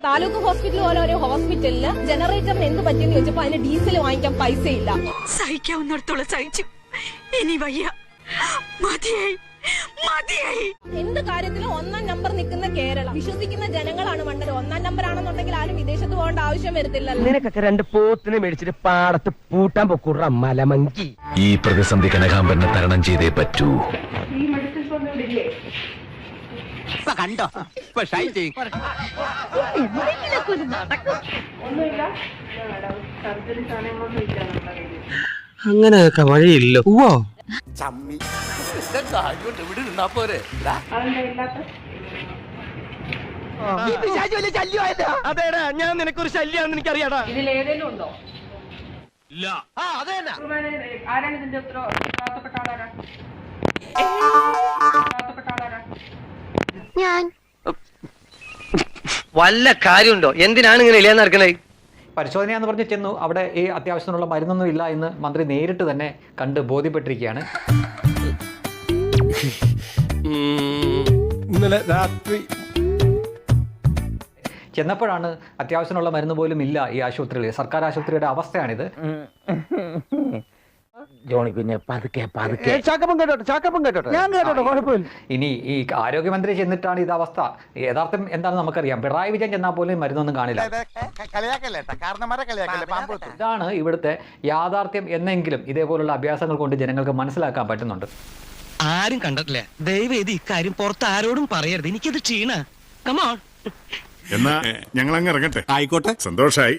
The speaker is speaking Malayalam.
താലൂക്ക് ഹോസ്പിറ്റൽ പോലെ ഒരു ഹോസ്പിറ്റലിൽ ജനറേറ്ററിന് എന്ത് പറ്റിയെന്ന് ചോദിച്ചപ്പോ അതിന് ഡീസൽ വാങ്ങിക്കാൻ പൈസ ഇല്ല സഹിക്കാവുന്നിടത്തോളം സഹിച്ചു. ഇനി വയ്യ. മതിയായി. മതിയായി. എന്ത് കാര്യത്തിലും ഒന്നാം നമ്പർ നിൽക്കുന്ന കേരളം. വിശ്വസിക്കുന്ന ജനങ്ങളാണ് മണ്ഡലം ഒന്നാം നമ്പർ ആണെന്നുണ്ടെങ്കിൽ ആരും വിദേശത്ത് പോകേണ്ട ആവശ്യം വരത്തില്ലല്ലോ. നിനക്കൊക്കെ രണ്ട് പോത്തിനെ മേടിച്ചിട്ട് പാടത്ത് പൂട്ടാൻ പൊക്കൂറ മലമങ്കി. ഈ പ്രതിസന്ധി കനകാംബരനെ തരണം ചെയ്തേ പറ്റൂ. കണ്ടോ? ഇപ്പൊ ഷൈ ചെയ്യും അങ്ങനെയൊക്കെ വഴിയില്ലോ. ഓ അതേടാ ഞാൻ നിനക്കൊരു ശല്യാണെന്ന് എനിക്കറിയാടാ. ഇതിലേതെങ്കിലും ഉണ്ടോ? ആ അതേടാ ആരാണ് ഇതിന്റെ ഉത്തരവാദിത്തപ്പെട്ട ആളാരാ? വല്ല കാര്യമുണ്ടോ? എന്തിനാണ് ഇങ്ങനെ ഇല്ലാന്ന് നടക്കുന്നത് പരിശോധന എന്ന് പറഞ്ഞ് ചെന്നു. അവിടെ ഈ അത്യാവശ്യത്തിനുള്ള മരുന്നൊന്നും ഇല്ല എന്ന് മന്ത്രി നേരിട്ട് തന്നെ കണ്ട് ബോധ്യപ്പെട്ടിരിക്കുകയാണ്. ഇന്നലെ രാത്രി. ചെന്നപ്പോഴാണ് അത്യാവശ്യത്തിനുള്ള മരുന്ന് പോലും ഇല്ല ഈ ആശുപത്രിയിൽ. സർക്കാർ ആശുപത്രിയുടെ അവസ്ഥയാണിത്. ജോണി പിന്നെ പതുക്കെ പതുക്കെ. ചാക്കപ്പം കേട്ടോട്ടെ ചാക്കപ്പം കേട്ടോട്ടെ. ഞാൻ കേട്ടോട്ടെ കുഴപ്പമില്ല. ഇനി ഈ ആരോഗ്യമന്ത്രി ചെന്നിട്ടാണ് ഇത് അവസ്ഥ. യഥാർത്ഥം എന്താണെന്ന് നമുക്കറിയാം? പിണറായി വിജയൻ ചെന്നാൽ പോലും മരുന്നൊന്നും കാണില്ല. ഇതാണ് ഇവിടുത്തെ യാഥാർത്ഥ്യം എന്നെങ്കിലും ഇതേപോലുള്ള അഭ്യാസങ്ങൾ കൊണ്ട് ജനങ്ങൾക്ക് മനസ്സിലാക്കാൻ പറ്റുന്നുണ്ട്. ആരും കണ്ടിട്ടില്ല. ദയവ് ചെയ്ത് ഇക്കാര്യം പുറത്ത് ആരോടും പറയരുത്. എനിക്കത് ക്ഷീണ. കമോൺ എന്നാ ഞങ്ങൾ അങ്ങ് ഇറങ്ങട്ടെ. ആയിക്കോട്ടെ. സന്തോഷായി.